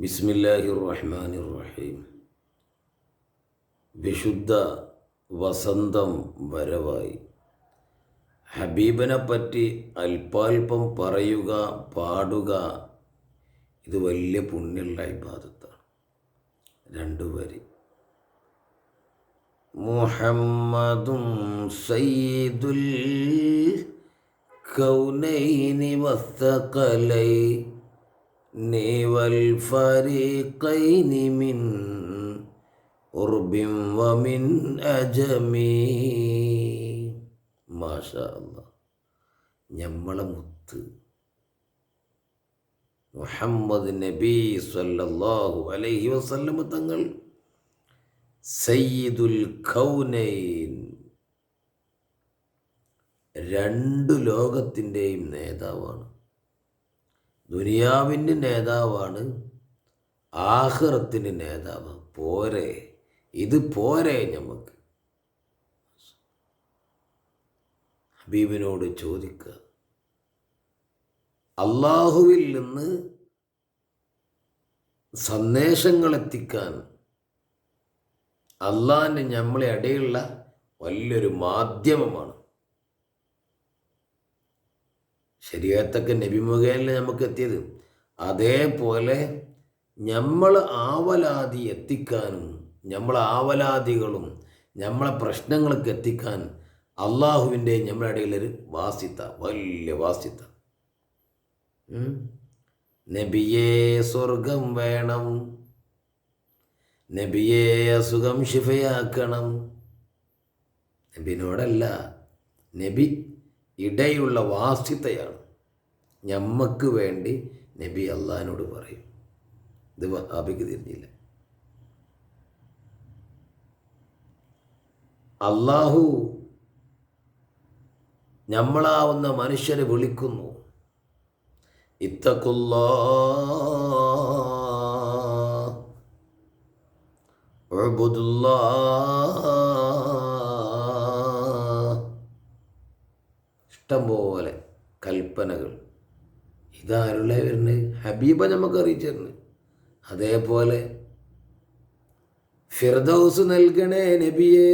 ബിസ്മില്ലാഹി റഹ്മാൻ റഹീം വിശുദ്ധ വസന്തം വരവായി. ഹബീബിനെ പറ്റി അല്പാൽപം പറയുക പാടുക ഇത് വലിയ പുണ്യമുള്ള ഇബാദത്താണ്. രണ്ടു വരി. മുഹമ്മദും സയ്യിദുൽ കൗനൈനി വസ്തഖലൈ والفريقين من قرب ومن أجم ما شاء الله ഞമ്മളെ മുത്ത് മുഹമ്മദ് നബി സല്ലല്ലാഹു അലൈഹി വസല്ലം തങ്ങൾ സയ്യിദുൽ ഖൗനൈൻ രണ്ട് ലോകത്തിൻ്റെയും നേതാവാണ് ദുനിയാവിന്റെ നേതാവാണ് ആഹ്റത്തിന് നേതാവ്. പോരെ ഇത് പോരെ നമുക്ക് ഹബീബിനോട് ചോദിക്കുക അള്ളാഹുവിൽ നിന്ന് സന്ദേശങ്ങൾ എത്തിക്കാൻ അള്ളാഹിന്റെ നമ്മളെ ഇടയിലുള്ള വലിയൊരു മാധ്യമമാണ് ശരിയത്തൊക്കെ നബി മുഖേന നമുക്ക് എത്തിയത് അതേപോലെ നമ്മൾ ആവലാതി എത്തിക്കാനും നമ്മൾ ആവലാതികളും നമ്മളെ പ്രശ്നങ്ങൾക്ക് എത്തിക്കാൻ അള്ളാഹുവിന്റെ നമ്മുടെ ഇടയിലൊരു വാസിത്ത വലിയ വാസിത്ത. നബിയെ സ്വർഗം വേണം. നബിയെ അസുഖം ശിഫയാക്കണം. നബിനോടല്ല നബി ഇടയുള്ള വാസ്യതയാണ് ഞമ്മക്ക് വേണ്ടി നബി അള്ളഹാനോട് പറയും. ഇത് വഹാബിക്ക് തിരിഞ്ഞില്ല. അള്ളാഹു നമ്മളാവുന്ന മനുഷ്യരെ വിളിക്കുന്നു. ഇഷ്ടം ഇഷ്ടംപോലെ കൽപ്പനകൾ ഇതാരുടെ വരുന്നത് ഹബീബ നമുക്ക് അറിയിച്ചിരുന്നു അതേപോലെ ഫിർദൗസ് നൽകണേ നബിയേ.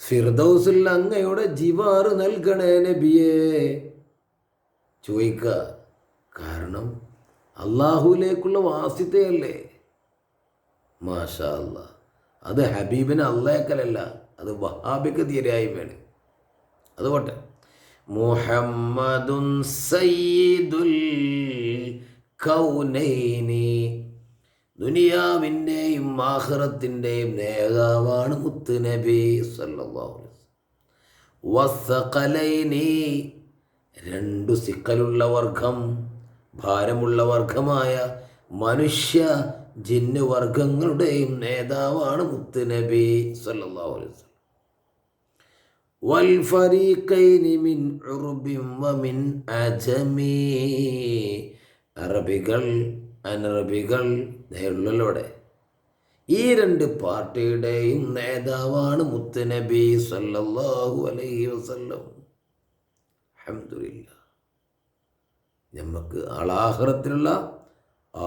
ഫിർദൗസിൽ അങ്ങയുടെ ജിവാറ് നൽകണേ നബിയേ. ചോദിക്കുക കാരണം അള്ളാഹുലേക്കുള്ള വാസ്യതയല്ലേ മാഷാ അല്ല അത് ഹബീബിന് അള്ളേക്കലല്ല അത് വഹാബിക്ക് തീരായ്മയാണ്. അതുകൊട്ടെ മുഹമ്മദുൻ സയ്യിദുൽ കൗനൈനി. ദുനിയാവിന്റെയും ആഹ്റത്തിന്റെയും നേതാവാണ് മുത്ത് നബി സല്ലല്ലാഹു വസ്സഖലൈനി രണ്ടു സിക്കലുള്ള വർഗം ഭാരമുള്ള വർഗമായ മനുഷ്യ ജിന്നു വർഗങ്ങളുടെയും നേതാവാണ് മുത്ത് നബി സല്ലല്ലാഹു അലൈഹി വസല്ലം. والفريقين من عرب ومن أجم അറബികൾ അനറബികൾ നേരുള്ളലോടെ ഈ രണ്ട് പാർട്ടിയുടെയും നേതാവാണ് മുത്തുനബി സല്ലല്ലാഹു അലൈഹി വസല്ലം അൽഹംദുലില്ല നമുക്ക് ആളാഹ്റത്തിലുള്ള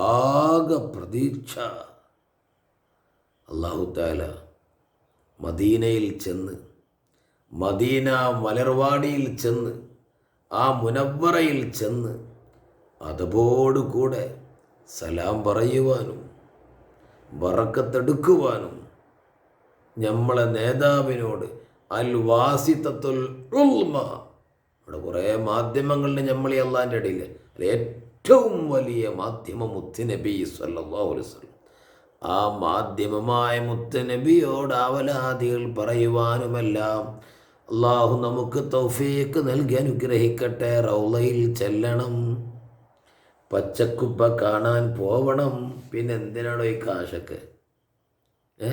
ആകെ പ്രതീക്ഷ അള്ളാഹു താല മദീനയിൽ ചെന്ന് മദീന മലർവാടിയിൽ ചെന്ന് ആ മുനവറയിൽ ചെന്ന് അതപോടുകൂടെ സലാം പറയുവാനും വറക്കത്തെടുക്കുവാനും നമ്മളെ നേതാവിനോട് അൽ വാസിത്തത്തുൽ ഉൽമ. ഇവിടെ കുറേ മാധ്യമങ്ങളുടെ നമ്മൾ ഈ അള്ളാന്റെ ഇടയിൽ ഏറ്റവും വലിയ മാധ്യമം മുത്തുനബി സല്ലാസ്വല്ലം ആ മാധ്യമമായ മുത്തുനബിയോട് അവലാദികൾ പറയുവാനുമെല്ലാം അള്ളാഹു നമുക്ക് തൗഫീക്ക് നൽകി അനുഗ്രഹിക്കട്ടെ. റൗളയിൽ ചെല്ലണം. പച്ചക്കുപ്പ കാണാൻ പോവണം. പിന്നെ എന്തിനാണോ ഈ കാശൊക്കെ? ഏ?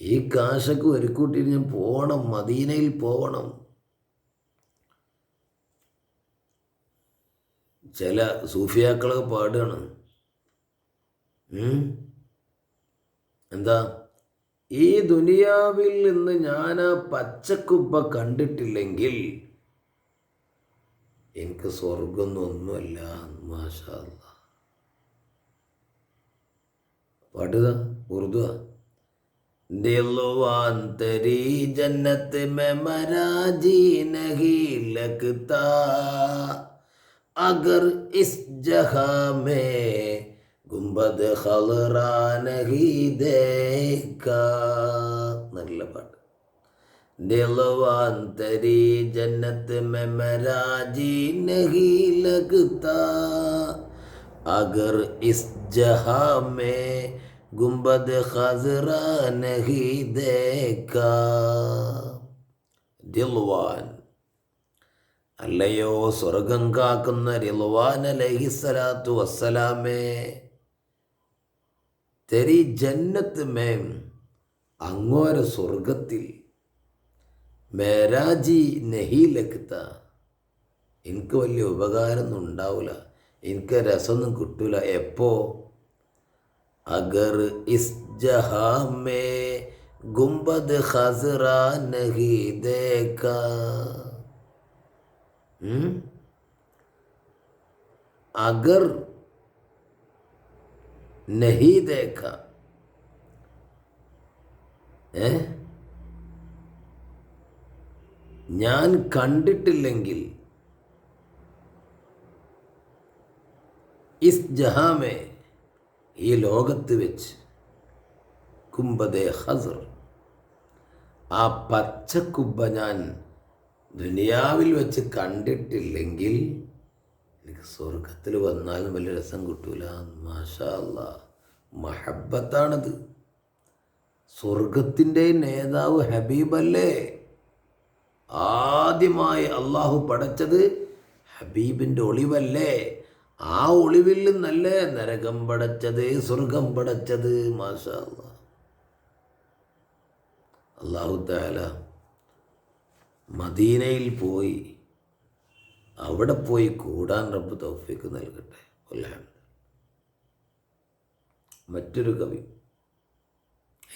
ഈ കാശൊക്കെ ഒരു കൂട്ടി ഞാൻ പോകണം മദീനയിൽ പോകണം ചില സൂഫിയാക്കളൊക്കെ പാടുകയാണ് എന്താ? ഈ ദുനിയാവിൽ നിന്ന് ഞാൻ ആ പച്ചക്കുപ്പ കണ്ടിട്ടില്ലെങ്കിൽ എനിക്ക് സ്വർഗമൊന്നുമല്ല മാഷാല്ല പാട്ടുക ഉറുദു ദിലുവാന്തരി ജന്നത്ത് മെ അഗർ ഇസ് ജഹാ മേ जगह में गुंबद खलरा नहीं देखा നല്ല പാട്ട് दिलवान तेरी जन्नत में मेरा जी नहीं लगता अगर इस जहां में गुंबद खजरा नहीं देखा ദിൽവാൻ അല്ലയോ സ്വർഗം കാക്കുന്ന റിൽവാൻ അലഹിസ്സലാത്തു വസ്സലാമേ തെരി ജന്നത്ത് മേം അങ്ങോര സ്വർഗത്തിൽ മേരാജി നെഹി ലക്ത എനിക്ക് വലിയ ഉപകാരമൊന്നും ഉണ്ടാവില്ല എനിക്ക് രസമൊന്നും കിട്ടൂല. എപ്പോ? അഗർ ഇസ് ജഹാമേ ഗുംബദ് ഹസറ നഹി ദേക്ക? അഗർ നഹി देखा। ഏ ഞാൻ കണ്ടിട്ടില്ലെങ്കിൽ ഇസ് ജഹാമേ ഈ ലോകത്ത് വെച്ച് കുംബദേ ഹസർ. ആ പച്ചക്കുബ്ബ ഞാൻ ദുനിയാവിൽ വെച്ച് കണ്ടിട്ടില്ലെങ്കിൽ എനിക്ക് സ്വർഗത്തിൽ വന്നാലും വലിയ രസം കിട്ടൂല. മാഷാ അല്ലാ മഹബത്താണത്. സ്വർഗത്തിന്റെ നേതാവ് ഹബീബല്ലേ? ആദ്യമായി അള്ളാഹു പടച്ചത് ഹബീബിന്റെ ഒളിവല്ലേ? ആ ഒളിവിൽ നിന്നല്ലേ നരകം പടച്ചത് സ്വർഗം പടച്ചത്? മാഷാ അള്ളാഹു താല മദീനയിൽ പോയി അവിടെ പോയി കൂടാൻ റബ്ബ് തൗഫീക്ക് നൽകട്ടെ. അല്ലാണ്ട് മറ്റൊരു കവി.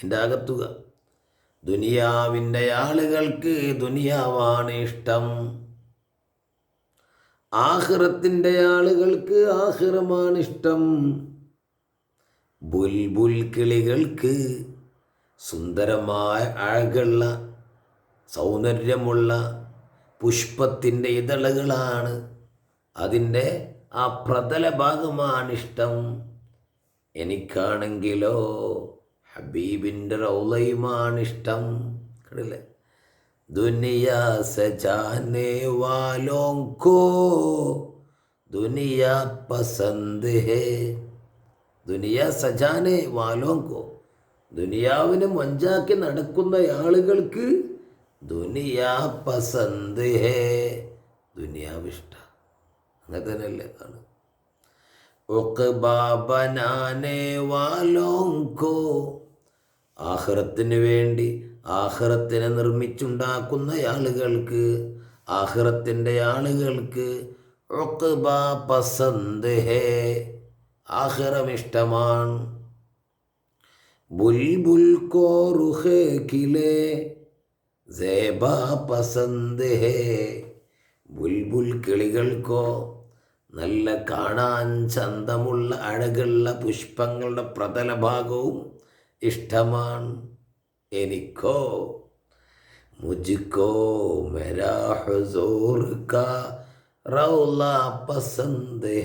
എന്റെ അകത്തുക. ദുനിയാവിന്റെ ആളുകൾക്ക് ദുനിയാവാണ് ഇഷ്ടം. ആഹ്റത്തിന്റെ ആളുകൾക്ക് ആഹ്റമാണ് ഇഷ്ടം. ബുൽബുൽ കിളികൾക്ക് സുന്ദരമായ അഴകുള്ള സൗന്ദര്യമുള്ള പുഷ്പത്തിന്റെ ഇതളുകളാണ്. അതിന്റെ ആ പ്രതല ഭാഗമാണ് ഇഷ്ടം എനിക്കാണെങ്കിലോ ഹബീബിന്റെ റൗലയുമാണ് ഇഷ്ടം കണ്ടില്ലേ? ദുനിയാ സജാനേ വാലോങ്കോ ദുനിയാ പസന്ത് ഹേ. ദുനിയാ സജാനേ വാലോങ്കോ ദുനിയാവിനെ മഞ്ചാക്കി നടക്കുന്ന ആളുകൾക്ക് ദുനിയാ പസന്ത് ഹേ. ദുനിയാവിഷ്ട അങ്ങനെ തന്നെയല്ലേ ആണ് ബനാനെ വാലോങ്കോ. ആഹ്റത്തിന് വേണ്ടി ആഹ്റത്തിനെ നിർമ്മിച്ചുണ്ടാക്കുന്ന ആളുകൾക്ക് ആഹ്റത്തിന്റെ ആളുകൾക്ക് ഉഖ്ബ പസന്ത് ഹേ. ആഹ്റമിഷ്ടമാണ്. ബുൽബുൽ കോറുഹേ കിലേ. സേബ പസന്ത് ഹേ ബുൽബുൽ കിളികൾക്കോ നല്ല കാണാൻ ചന്തമുള്ള അഴകുള്ള പുഷ്പങ്ങളുടെ പ്രതലഭാഗവും ഇഷ്ടമാണ് എനിക്കോ. മുജിക്കോ മെരാ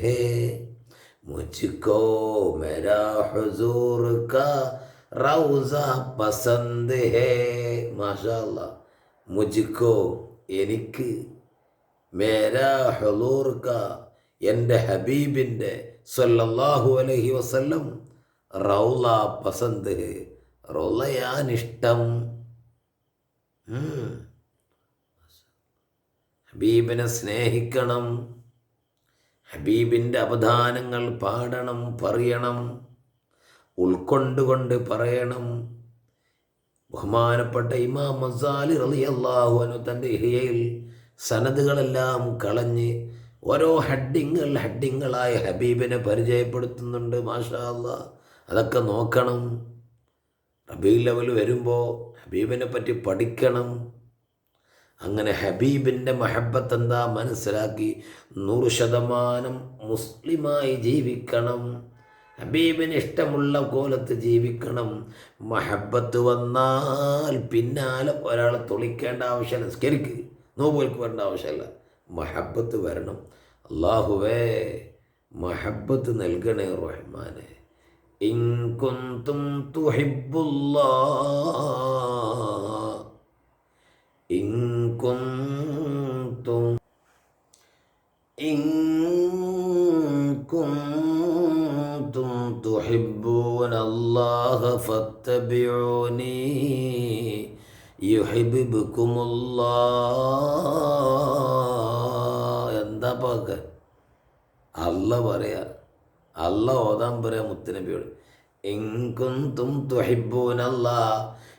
ഹേ മുജിക്കോ മെരാ റൗസ പസന്ത് ഹേ മാഷാ മുജിക്കോ എനിക്ക് മേരാ ഹലൂർക്ക എന്റെ ഹബീബിന്റെ സല്ലല്ലാഹു അലഹി വസല്ലം റൗല പസന്ത് റൗലയാനിഷ്ടം. ഹബീബിനെ സ്നേഹിക്കണം ഹബീബിന്റെ അവധാനങ്ങൾ പാടണം പറയണം. ഉൾക്കൊണ്ടുകൊണ്ട് പറയണം. ബഹുമാനപ്പെട്ട ഇമാം മസാലി റളിയല്ലാഹു അൻഹു തന്റെ ഇഹയിൽ സനദുകളെല്ലാം കളഞ്ഞ് ഓരോ ഹഡ്ഡിങ്ങൾ ഹഡ്ഡിങ്ങളായി ഹബീബിനെ പരിചയപ്പെടുത്തുന്നുണ്ട് മാഷാ അതൊക്കെ നോക്കണം. റബീ ലെവൽ വരുമ്പോൾ ഹബീബിനെ പറ്റി പഠിക്കണം. അങ്ങനെ ഹബീബിന്റെ മഹബത്ത് എന്താ മനസ്സിലാക്കി നൂറ് ശതമാനം മുസ്ലിമായി ജീവിക്കണം. ഹബീബിന് ഇഷ്ടമുള്ള കോലത്ത് ജീവിക്കണം. മഹബത്ത് വന്നാൽ പിന്നാലെ ഒരാളെ തുളിക്കേണ്ട ആവശ്യമില്ല. നിസ്കരിക്കുക നോമ്പോൽക്ക് വരേണ്ട ആവശ്യമല്ല. മഹബത്ത് വരണം. അള്ളാഹുവേ മഹബത്ത് നൽകണേ റഹ്മാനെ. ഇൻകുന്തും تحبون الله فاتبعوني يحببكم الله എന്താ പാക്ക അല്ല പറയാ അല്ല ഓതാൻ പറയാ മുത്തനബിയോട് എങ്കുന്തും തുഹിബൂനല്ല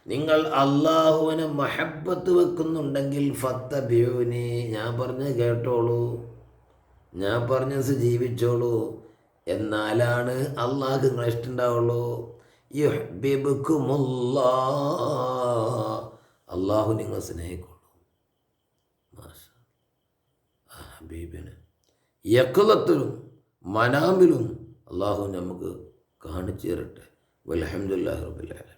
നിങ്ങൾ അള്ളാഹുവിനെ മഹബത്ത് വെക്കുന്നുണ്ടെങ്കിൽ ഫത്തബിയൂനി ഞാൻ പറഞ്ഞ് കേട്ടോളൂ ഞാൻ പറഞ്ഞ ജീവിച്ചോളൂ എന്നാലാണ് അള്ളാഹ് നിങ്ങളെ ഇഷ്ടമുണ്ടാവുള്ളൂ യുഹ്ബിബുക്കുമുല്ലാ അള്ളാഹു നിങ്ങൾ സ്നേഹിക്കുള്ളൂ. ഹബീബിന് മനാമിലും അള്ളാഹു നമുക്ക് കാണിച്ചു തരട്ടെ. വലഹമുല്ലാ റബുല്ലാലും